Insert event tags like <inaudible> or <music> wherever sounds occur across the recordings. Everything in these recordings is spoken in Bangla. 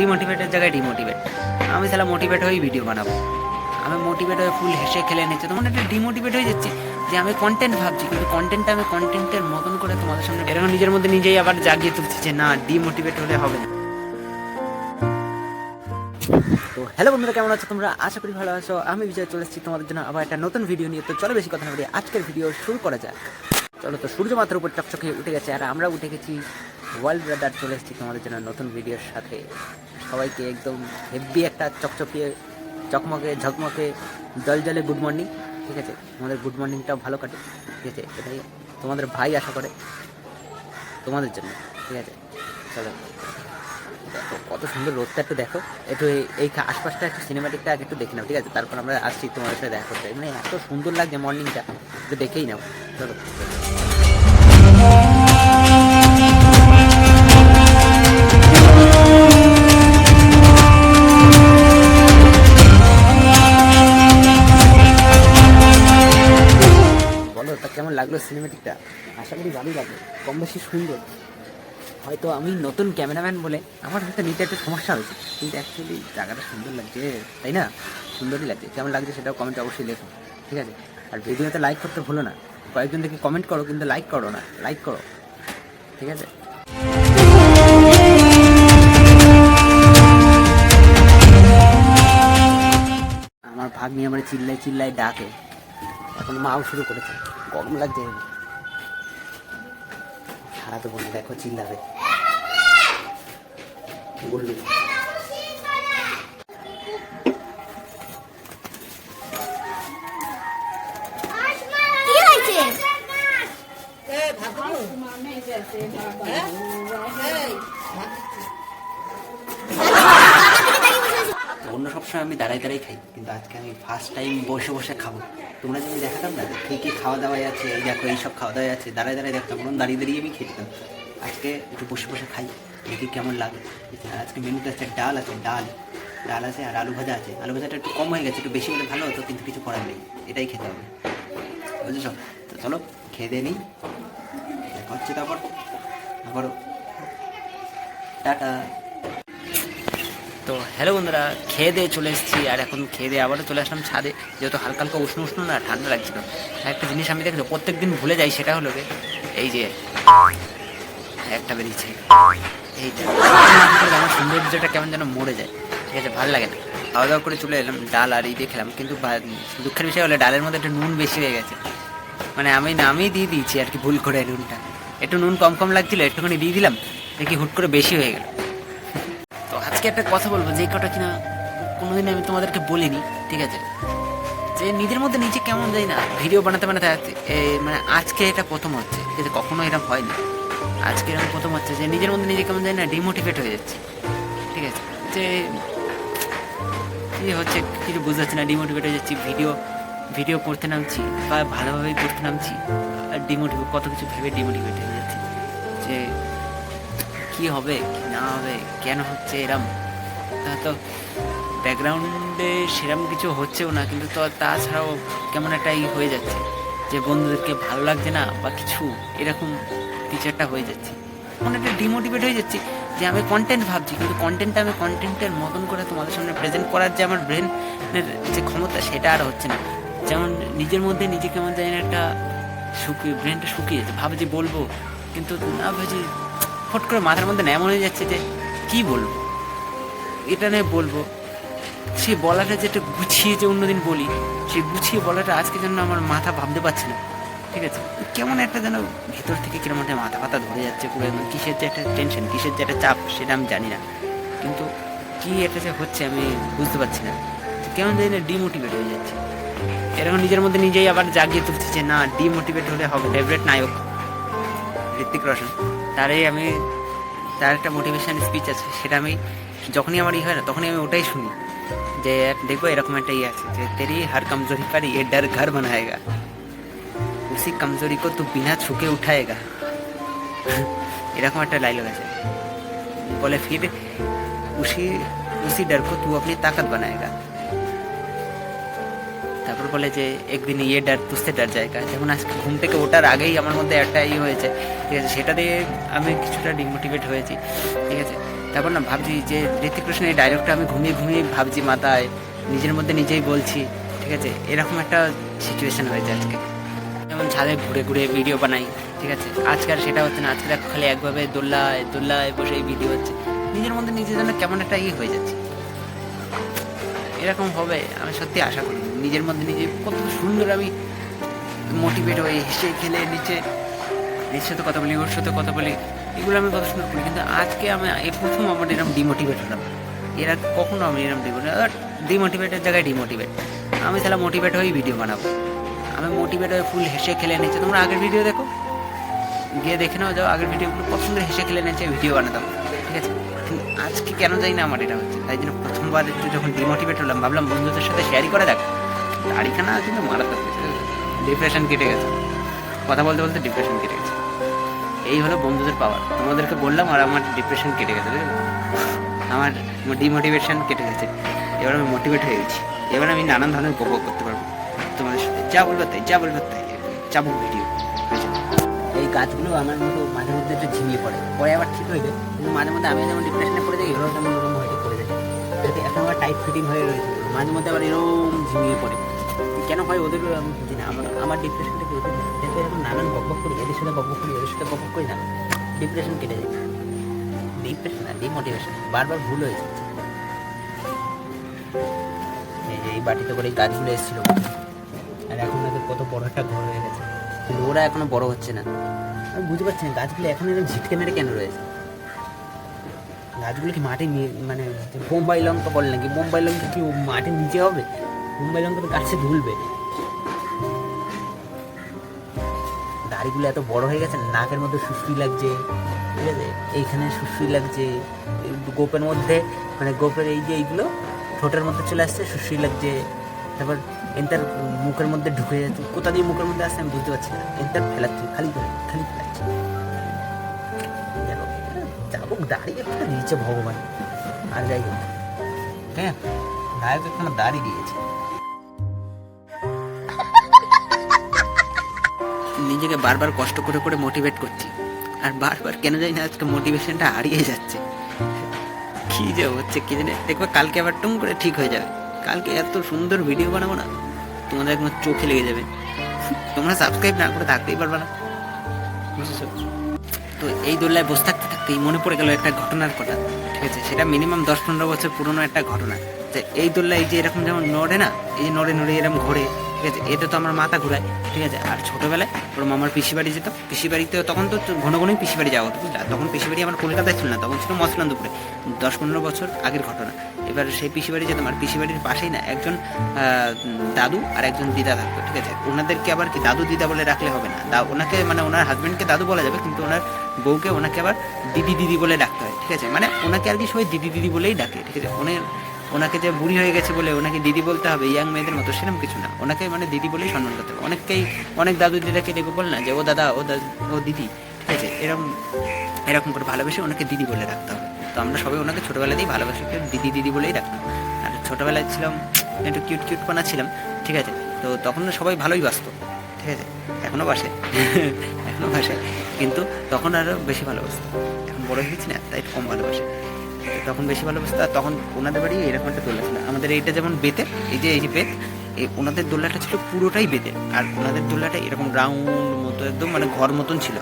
ডিমোটিভেটের জায়গায় ডিমোটিভেট আমি তাহলে মোটিভেট হয়েই ভিডিও বানাবো। আমি মোটিভেট হয়ে ফুল হেসে খেলে নিচ্ছে। তখন একটা ডিমোটিভেট হয়ে যাচ্ছে যে আমি কন্টেন্ট ভাবছি, কিন্তু কন্টেন্টটা আমি কন্টেন্টের মতন করে তোমাদের সামনে এরকম নিজের মধ্যে নিজেই আবার জাগিয়ে তুলছি যে না ডিমোটিভেট হলে হবে না। তো হ্যালো বন্ধুরা, কেমন আছো তোমরা? আশা করি ভালো আছো। আমি বিজয়, চলে এসেছি তোমাদের জন্য আবার একটা নতুন ভিডিও নিয়ে। তো চলো বেশি কথা না বলি আজকের ভিডিও শুরু করা যাক। চলো তো সূর্য মাত্র উপর চকচকে উঠে গেছে, আর আমরা উঠে গেছি। ওয়ার্ল্ড ব্রাদার চলে এসেছি তোমাদের জন্য নতুন ভিডিওর সাথে। সবাইকে একদম হেভি একটা চকচকে, চকমকে, ঝকমকে, জল জলে গুড মর্নিং ঠিক আছে? তোমাদের গুড মর্নিংটাও ভালো কাটে, ঠিক আছে? এটাই তোমাদের ভাই আশা করে, তোমাদের জন্য, ঠিক আছে? চলো। দেখো, কত সুন্দর রোদটা একটু দেখো। একটু এই- আশপাশটা, একটু সিনেমাটিকটা আগে একটু দেখে নাও, ঠিক আছে? তারপর আমরা আসছি তোমাদের সাথে দেখা করতে। মানে এত সুন্দর লাগছে মর্নিংটা একটু দেখেই নাও। চলো। লাগল সিনেমেটিকটা আশা করি ভালোই লাগল কম বেশি সুন্দর। হয়তো আমি নতুন ক্যামেরাম্যান বলে আমার হয়তো নিতে একটা সমস্যা হয়েছে, কিন্তু অ্যাকচুয়ালি জায়গাটা সুন্দর লাগছে, তাই না? সুন্দরই লাগছে, কেমন লাগছে সেটাও কমেন্টে অবশ্যই লেখো, ঠিক আছে? আর ভিডিওতে লাইক করতে ভুলো না, কয়েকজন দেখে কমেন্ট করো, কিন্তু লাইক করো না লাইক করো, ঠিক আছে? আমার ভাগ নিয়ে আমার চিল্লাই চিল্লাই ডাকে। এখন মাও শুরু করেছে। গরম লাগছে। সারা তো বলে দেখো চিল্লাবে। বললি সবসময় আমি দাঁড়াই দাঁড়াই খাই, কিন্তু আজকে আমি ফার্স্ট টাইম বসে বসে খাব। তোমরা যদি দেখাতাম না কে কী খাওয়া দাওয়াই আছে, এই দেখো এইসব খাওয়া দাওয়াই আছে, দাঁড়ায় দাঁড়ায় দেখতাম বরং দাঁড়িয়ে দাঁড়িয়ে আমি খেতাম আজকে একটু বসে বসে খাই, দেখি কেমন লাগে। আজকে মেনুতে আছে ডাল আছে, ডাল। ডাল আছে আর আলু ভাজা আছে। আলু ভাজাটা একটু কম হয়ে গেছে, একটু বেশি হলে ভালো হতো, কিন্তু কিছু করার নেই। এটাই খেতে হবে। বুঝেছ? তো চলো, খেয়ে দিয়ে নিই দেখা হচ্ছে তারপর। আবারও। টাটা। তো হ্যালো বন্ধুরা, খেয়ে দিয়ে চলে এসেছি। আর এখন খেয়ে দিয়ে আবারও চলে আসলাম ছাদে। যেহেতু হালকা হালকা উষ্ণ উষ্ণ না, ঠান্ডা লাগছিল। একটা জিনিস আমি দেখল প্রত্যেক দিন ভুলে যাই সেটা হলো এই যে, একটা বেরিয়েছে। এইটা আমার সৌন্দর্যটা কেমন যেন মরে যায়। ঠিক আছে, ভালো লাগে না। খাওয়া দাওয়া করে চলে এলাম, ডাল আর এই দিয়ে খেলাম। কিন্তু দুঃখের বিষয় হলো ডালের মধ্যে একটু নুন বেশি হয়ে গেছে। মানে আমি নামই দিয়ে দিয়েছি আর কি ভুল করে নুনটা। একটু নুন কম কম লাগছিল, একটুখানি দিয়ে দিলাম, দেখি হুট করে বেশি হয়ে গেল। আজকে একটা কথা বলব, যে কটা কিনা কোনোদিন আমি তোমাদেরকে বলিনি, ঠিক আছে? যে নিজের মধ্যে নিজে কেমন যাই না ভিডিও বানাতে বানাতে মানে আজকে এটা প্রথম হচ্ছে, ঠিক কখনো এরকম হয়নি। আজকে এরকম প্রথম হচ্ছে যে নিজের মধ্যে নিজে কেমন যাই না ডিমোটিভেট হয়ে যাচ্ছে, ঠিক আছে? যে কি হচ্ছে, কিছু বুঝতে পারছি না ডিমোটিভেট হয়ে যাচ্ছি ভিডিও ভিডিও করতে নামছি, বা ভালোভাবেই করতে নামছি, আর ডিমোটিভেট কত কিছু ভেবে ডিমোটিভেট হয়ে যাচ্ছে। যে কি হবে না হবে, কেন হচ্ছে এরম? তা ব্যাকগ্রাউন্ডে সেরম কিছু হচ্ছেও না, কিন্তু তো তাছাড়াও কেমন একটা ই হয়ে যাচ্ছে, যে বন্ধুদেরকে ভালো লাগছে না বা কিছু এরকম কিছু একটা হয়ে যাচ্ছে। মানে একটা ডিমোটিভেট হয়ে যাচ্ছে যে আমি কন্টেন্ট ভাবছি, কিন্তু কন্টেন্টটা আমি কন্টেন্টের মতন করে তোমাদের সামনে প্রেজেন্ট করার যে আমার ব্রেনের যে ক্ষমতা, সেটা আর হচ্ছে না। যেমন নিজের মধ্যে নিজে কেমন জানি একটা শুকিয়ে ব্রেনটা শুকিয়ে যাচ্ছে ভাবছি বলব, কিন্তু না ভাবছি ফট করে মাথার মধ্যে এমন হয়ে যাচ্ছে যে কি বলব? এটা নিয়ে বলব সেই বলাটা যেটা গুছিয়ে যে অন্যদিন বলি সেই গুছিয়ে বলাটা আজকে যেন আমার মাথা ভাবতে পারছি না। ঠিক আছে? কেমন একটা যেন ভেতর থেকে কীরকম একটা মাথা পাতা ধরে যাচ্ছে পুরো একদম কিসের যে একটা টেনশন কিসের যে একটা চাপ, সেটা আমি জানি না। কিন্তু কি এটা যে হচ্ছে আমি বুঝতে পারছি না। কেমন জানি না ডিমোটিভেট হয়ে যাচ্ছে। এরকম নিজের মধ্যে নিজেই আবার জাগিয়ে তুলছি যে না ডিমোটিভেট হলে হবে ফেভারেট নায়ক ঋত্বিক রোশন। তারই আমি তার একটা মোটিভেশন স্পিচ আছে সেটা আমি যখনই আমার ই হয় না তখনই আমি ওটাই শুনি যে দেখবো এরকম একটা ইয়ে আছে যে তেরি হর কমজোরি पर ये डर घर बनाएगा उसी कमजोरी को तू बिना छुके उठाएगा এরকম একটা ডায়লগ আছে বলে ফির উসি উসি डर को तू अपनी ताकत बनाएगा তারপর বলে যে, একদিন ইয়ে ডার, তুসতে ডার জায়গা। যেমন আজকে ঘুম থেকে ওঠার আগেই আমার মধ্যে একটা ইয়ে হয়েছে। ঠিক আছে, সেটা দিয়ে আমি কিছুটা ডিমোটিভেট হয়েছি। ঠিক আছে, তারপর না ভাবছি যে ঋতিক রোশনের এই ডায়লগটা আমি ঘুমিয়ে ঘুমিয়ে ভাবছি মাথায়, নিজের মধ্যে নিজেই বলছি। ঠিক আছে, এরকম একটা সিচুয়েশন হয়েছে আজকে। যেমন ছাদে ঘুরে ঘুরে ভিডিও বানাই। ঠিক আছে, আজকে আর সেটা হচ্ছে না। আজকে দেখো খালি একভাবে দোল্লায় দোল্লায় বসে এই ভিডিও হচ্ছে। নিজের মধ্যে নিজের জন্য কেমন একটা ইয়ে হয়ে যাচ্ছে। এরকম হবে, আমি সত্যি আশা করি নিজের মধ্যে নিজে কত সুন্দর আমি মোটিভেট হয়ে হেসে খেলে, নিচে, এর সাথে কথা বলি, ওর সাথে কথা বলি, এগুলো আমি কত সুন্দর করি। কিন্তু আজকে আমি, এই প্রথম আমার এরকম ডিমোটিভেট হলাম। এরা কখনো আমি এরকম ডিমোটিভেট ডিমোটিভেটের জায়গায় ডিমোটিভেট আমি তাহলে মোটিভেট হয়েই ভিডিও বানাবো। আমি মোটিভেট হয়ে ফুল হেসে খেলে নিচ্ছে তোমরা আগের ভিডিও দেখো। গিয়ে দেখে নাও, যাও, আগের ভিডিওগুলো সুন্দর হেসে খেলে নিচ্ছে ভিডিও বানাতাম। ঠিক আছে? আজকে কেন জানি না আমার এটা হচ্ছে। তাই জন্য প্রথমবার একটু যখন ডিমোটিভেট হলাম, ভাবলাম বন্ধুদের সাথে শেয়ারই করা যাক দাড়িখানা কিন্তু মারাত্মক ডিপ্রেশন কেটে গেছে। কথা বলতে বলতে ডিপ্রেশন কেটে গেছে। এই হলো বন্ধুদের পাওয়ার তোমাদেরকে বললাম আর আমার ডিপ্রেশন কেটে গেছে আমার ডিমোটিভেশন কেটে গেছে। এবার আমি মোটিভেট হয়ে গেছি। এবার আমি নানান ধরনের উপভোগ করতে পারব। তোমাদের সাথে যা বলবে তাই, যা বলবে তাই। চাবুক ভিডিও। এই গাছগুলো আমার মতো মাঝে মধ্যে একটু ঝিমিয়ে পড়ে। পরে আবার ঠিক হয়ে যায়। কিন্তু মাঝে মধ্যে আমি যেমন ডিপ্রেশনে পড়ে যাই এরাও তেমন ওরকম হয়ে পড়ে যায়। এখন আবার টাইট ফিটিং হয়ে রয়েছে। মাঝে মধ্যে আবার এরকম ঝিমিয়ে পড়ে। কেন হয় ওদের আমি আমার আমার ডিপ্রেশনটা কি ওদের? যাতে এরকম নানান বকবক করি, এদের সাথে বকবক করি, ওদের সাথে বকবক করি না। ডিপ্রেশন কেটে যায়। ডিপ্রেশন না ডিমোটিভেশন বারবার ভুল হয়ে যাচ্ছে এই যে এই বাটিতে করে এই গাছগুলো এসেছিল। আর এখন ওদের কত বড় একটা ঘর হয়ে গেছে। কিন্তু ওরা এখনও বড় হচ্ছে না। আমি বুঝতে পারছি না, গাছগুলো এখন এরকম ঝিটকে মেরে কেন রয়েছে? গাছগুলো কি মাটি মানে বোম্বাই লঙ্কা বলে নাকি? বোম্বাই লঙ্কা কি মাটির নিচে হবে? বোম্বাই লঙ্কা তো গাছে ঝুলবে দাড়িগুলো এত বড় হয়ে গেছে, নাকের মধ্যে সুশ্রী লাগছে, ঠিক আছে? এইখানে সুশ্রী লাগছে গোপের মধ্যে মানে গোপের এই যে এইগুলো, ঠোঁটের মধ্যে চলে আসছে, সুশ্রী লাগছে, তারপর এন্টার মুখের মধ্যে ঢুকে যাচ্ছে কোথা দিয়ে মুখের মধ্যে আসছে আমি বুঝতে পারছি না। এন্টার ফেলাচ্ছে, খালি করে, খালি ফেলাচ্ছে যাব দাঁড়িয়ে একটা দিয়েছে ভগবান। আর যাই হোক হ্যাঁ নায়ক এখানে দাঁড়িয়ে দিয়েছে। নিজেকে বারবার কষ্ট করে করে মোটিভেট করছি। আর বারবার কেন জানি না আজকে মোটিভেশনটা হারিয়ে যাচ্ছে। কি যে হচ্ছে, কি জানি। দেখবে কালকে আবার টুম করে ঠিক হয়ে যাবে। কালকে এত সুন্দর ভিডিও বানাবো না, তোমাদের একদম চোখে লেগে যাবে। তোমরা সাবস্ক্রাইব না করে থাকতেই পারবে না। বুঝেছ? তো এই দোল্লায় বসে থাকতে থাকতেই মনে পড়ে গেল একটা ঘটনার কথা, ঠিক আছে? সেটা মিনিমাম দশ পনেরো বছর পুরনো একটা ঘটনা। যে এই দোল্লা এই যে এরকম যেমন নড়ে না, এই নড়ে নড়ে এরকম ঘোরে ঠিক আছে, এতে তো আমার মাথা ঘুরায়, ঠিক আছে? আর ছোটোবেলায় ওর মামার পিসি বাড়ি যেত পিসি বাড়িতে তখন তো ঘন ঘনই পিসি বাড়ি যাওয়া হতো, বুঝলা? তখন পিসি বাড়ি আমার কলকাতায় ছিল না, তখন ছিল মসলান্দপুরে দশ পনেরো বছর আগের ঘটনা। এবার সেই পিসি বাড়ি যেতাম, আর পিসি বাড়ির পাশেই না একজন দাদু আর একজন দিদা থাকতো, ঠিক আছে? ওনাদেরকে আবার কি দাদু দিদা বলে রাখলে হবে না? দা ওনাকে মানে ওনার হাজব্যান্ডকে দাদু বলা যাবে, কিন্তু ওনার বউকে ওনাকে আবার দিদি দিদি বলে ডাকতে হয়, ঠিক আছে? মানে ওনাকে আর কি সবাই দিদি দিদি বলেই ডাকে, ঠিক আছে? ওনের ওনাকে যে বুড়ি হয়ে গেছে বলে ওনাকে দিদি বলতে হবে ইয়াং মেয়েদের মতো সেরকম কিছু না। ওনাকে মানে দিদি বলেই সম্মান করতে হবে। অনেককেই, অনেক দাদু দিদাকে ডেকে বলে না যে, ও দাদা, ও দাদু, ও দিদি। ঠিক আছে? এরকম এরকম করে ভালোবেসে ওনাকে দিদি বলে রাখতে হবে। তো আমরা সবাই ওনাকে ছোটোবেলাতেই ভালোবাসি দিদি দিদি বলেই রাখতাম। আর ছোটোবেলায় ছিলাম, একটু কিউট কিউট পানা ছিলাম, ঠিক আছে? তো তখন সবাই ভালোই বাসত, ঠিক আছে? এখনও বাসে এখনও বাসে। কিন্তু তখন আরও বেশি ভালোবাসতো। এখন বড় হয়ে গেছি না, তাই কম ভালোবাসে। তখন বেশি ভালোবাসতো আর তখন ওনাদের বাড়ি এরকম একটা দোল্লা ছিল। আমাদের এইটা যেমন বেতের এই যে এই যে বেত, এই ওনাদের দোল্লাটা ছিল পুরোটাই বেতের আর ওনাদের দোল্লাটা এরকম রাউন্ড মতো, একদম মানে ঘর মতন ছিল।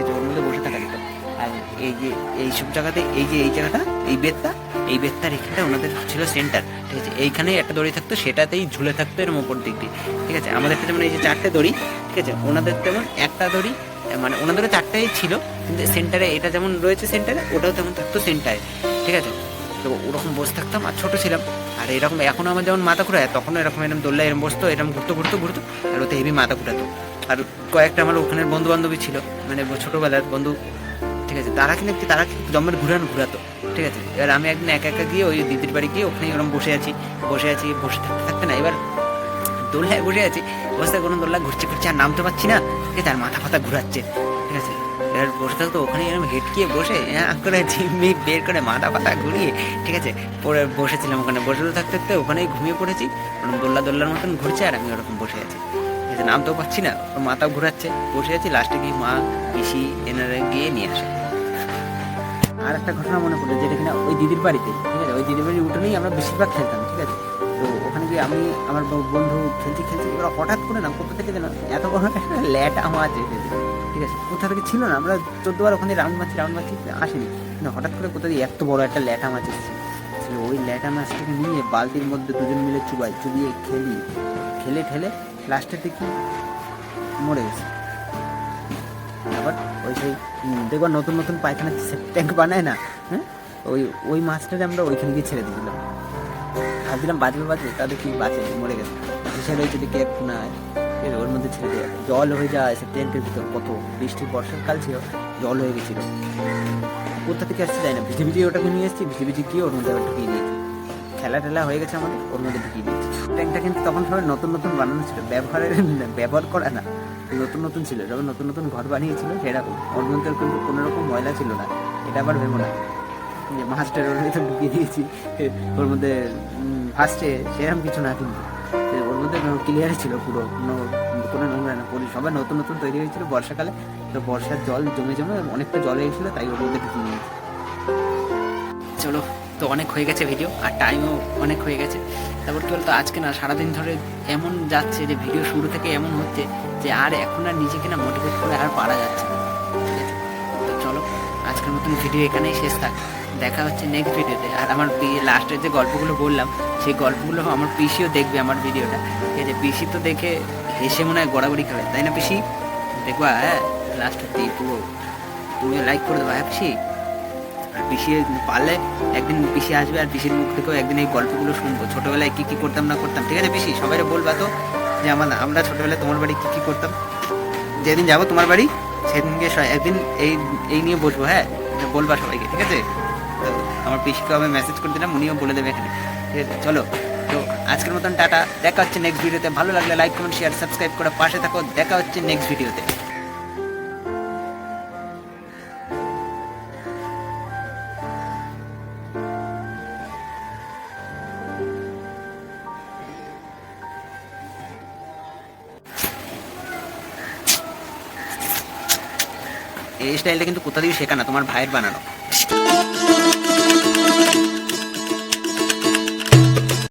আছে ওর মধ্যে বসে থাকা যেত। আর এই যে এইসব জায়গাতে, এই যে এই জায়গাটা, এই বেতটা, এই বেতটার এখানটা ওনাদের ছিল সেন্টার ঠিক আছে? এইখানে একটা দড়ি থাকতো, সেটাতেই ঝুলে থাকতো এরকম ওপর দিক দিয়ে। ঠিক আছে? আমাদেরটা যেমন এই যে চারটে দড়ি, ঠিক আছে? ওনাদের তেমন একটা দড়ি মানে ওনাদেরও চারটাই ছিল, কিন্তু সেন্টারে এটা যেমন রয়েছে সেন্টারে ওটাও তেমন থাকতো সেন্টারে ঠিক আছে? তো ওরকম বসে থাকতাম আর ছোটো ছিলাম। আর এরকম এখন আমার যেমন মাথা ঘুরায় তখন এরকম এরকম দোল্লা এরকম বসতো এরকম ঘুরতো ঘুরতো ঘুরতো, আর ওতে হেভি মাথা ঘুরাতো। আর কয়েকটা আমার ওখানের বন্ধু বান্ধবী ছিল মানে ছোটোবেলার বন্ধু, ঠিক আছে? তারা একটু, তারা জমের ঘুরান ঘুরাতো, ঠিক আছে? এবার আমি একদিন একা একা গিয়ে ওই দিদির বাড়ি গিয়ে ওখানে ওরকম বসে আছি বসে আছি, বসে থাকতে থাকতে না, এবার দোল্লায় বসে আছি, বসে কোনো দোল্লা ঘুরছে ঘুরছে, আর নামতে পারছি না ঠিক আছে আর মাথা ফাথা ঘুরাচ্ছে। এবার বসে থাকতো, ওখানে এরকম হেঁটকিয়ে বসে হ্যাঁ করে ঝিমিক বের করে মাথা পাতা ঘুরিয়ে, ঠিক আছে, পরে বসেছিলাম ওখানে, বসে থাকতে থাকতে ওখানেই ঘুমিয়ে পড়েছি, ওরকম দোল্লা দোল্লার মতন ঘুরছে আর আমি ওরকম বসে আছি। ঠিক আছে নামতেও পাচ্ছি না, ওর মাথাও ঘুরাচ্ছে, বসে আছি লাস্টে গিয়ে মা, পিসি, এনারা গিয়ে নিয়ে আসে। আর একটা ঘটনা মনে পড়ল, যেটা কিনা ওই দিদির বাড়িতে, ঠিক আছে, ওই দিদির বাড়ির উঠোনেই আমরা বেশিরভাগ খেলতাম, ঠিক আছে। তো ওখানে গিয়ে আমি, আমার বন্ধু খেলছি খেলছি এবার হঠাৎ করে না, কোথা থেকে যেন এত বড় একটা ল্যাটা মাছ এসেছে ঠিক আছে। কোথা থেকে ছিল না? আমরা চোদ্দবার ওখানে রাউন্ড মারছি রাউন্ড মারছি, আসেনি। কিন্তু হঠাৎ করে কোথা দিয়ে এত বড় একটা ল্যাটা মাছ এসেছে। ওই ল্যাটা মাছটাকে নিয়ে বালতির মধ্যে দুজন মিলে চুবাই, চুবিয়ে খেলি। খেলে ঠেলে লাস্টে দেখি মরে গেছে। আবার ওই সেই দেখবার নতুন নতুন পায়খানা ট্যাঙ্ক বানায় না হ্যাঁ? ওই ওই মাছটাকে আমরা ওইখানে গিয়ে ছেড়ে দিয়েছিলাম ভাবছিলাম বাঁচবে বাঁচবে তাদের কি বাঁচে মরে গেছে। রয়েছে যদি কেক নাই। এর ওর মধ্যে ছেড়ে দেয় জল হয়ে যায়, সে ট্যাঙ্কের ভিতর কত বৃষ্টির বর্ষাকাল ছিল, জল হয়ে গেছিল। কোথা থেকে আসতে যায় না। ভিজে ভিজে ওটাকে নিয়ে এসেছি ভিজে ভিজে ওর মধ্যে ঢুকিয়ে দিয়েছি। খেলা টেলা হয়ে গেছে আমাদের, ওর মধ্যে ঢুকিয়ে দিয়েছি। ট্যাঙ্কটা কিন্তু তখন সবাই নতুন নতুন বানানো ছিল, ব্যবহারের <laughs> ব্যবহার করা না, নতুন নতুন ছিল। যখন নতুন নতুন ঘর বানিয়েছিল, সেরকম। ওর মধ্যে কিন্তু কোনো রকম ময়লা ছিল না, এটা আবার ভেবো না। যে মাছটার ওর ভিতরে ঢুকিয়ে দিয়েছি, ওর মধ্যে ফার্স্টে সেরকম কিছু না কিন্তু। মধ্যে ক্লিয়ারই ছিল পুরো, কোনো কোনো নোংরা না, পুরো সবাই নতুন নতুন তৈরি হয়েছিল বর্ষাকালে। তো বর্ষার জল জমে জমে অনেকটা জল হয়েছিল তাই ওর মধ্যে ঢুকিয়ে নিয়েছি। চলো, তো অনেক হয়ে গেছে ভিডিও আর টাইমও অনেক হয়ে গেছে। তারপর কি বলতো, আজকে না সারাদিন ধরে এমন যাচ্ছে যে ভিডিও শুরু থেকে এমন হচ্ছে যে আর এখন আর নিজেকে না মোটিভেট করে আর পারা যাচ্ছে না। চলো, আজকের মতন ভিডিও এখানেই শেষ থাক। দেখা হচ্ছে নেক্সট ভিডিওতে আর আমার লাস্টের যে গল্পগুলো বললাম, সেই গল্পগুলো আমার পিসিও দেখবে আমার ভিডিওটা ঠিক আছে পিসি তো দেখে হেসে মনে হয় গড়াগড়ি খাবে তাই না পিসি? দেখবা হ্যাঁ লাস্টের দিয়ে পুরো তুমি লাইক করে দেবো হ্যাঁ পিসি? আর পিসি পারলে একদিন পিসি আসবে আর পিসির মুখ থেকেও একদিন এই গল্পগুলো শুনব। ছোটোবেলায় কি কি করতাম না করতাম, ঠিক আছে পিসি? সবাই বলবা তো যে আমার আমরা ছোটবেলায় তোমার বাড়ি কী কি করতাম? যেদিন যাব তোমার বাড়ি, সেদিনকে একদিন এই এই নিয়ে বসবো হ্যাঁ? বলবা সবাইকে, ঠিক আছে? আমার পিসিকে আমি মেসেজ করে দিলাম, উনিও বলে দেবে এখানে। ঠিক আছে, চলো। তো আজকের মতন টাটা, দেখা হচ্ছে নেক্সট ভিডিওতে ভালো লাগলে লাইক কমেন্ট শেয়ার সাবস্ক্রাইব করে পাশে থাকো। দেখা হচ্ছে নেক্সট ভিডিওতে এই স্টাইলটা কিন্তু কোথা দিয়ে শেখা না তোমার ভাইয়ের বানানো।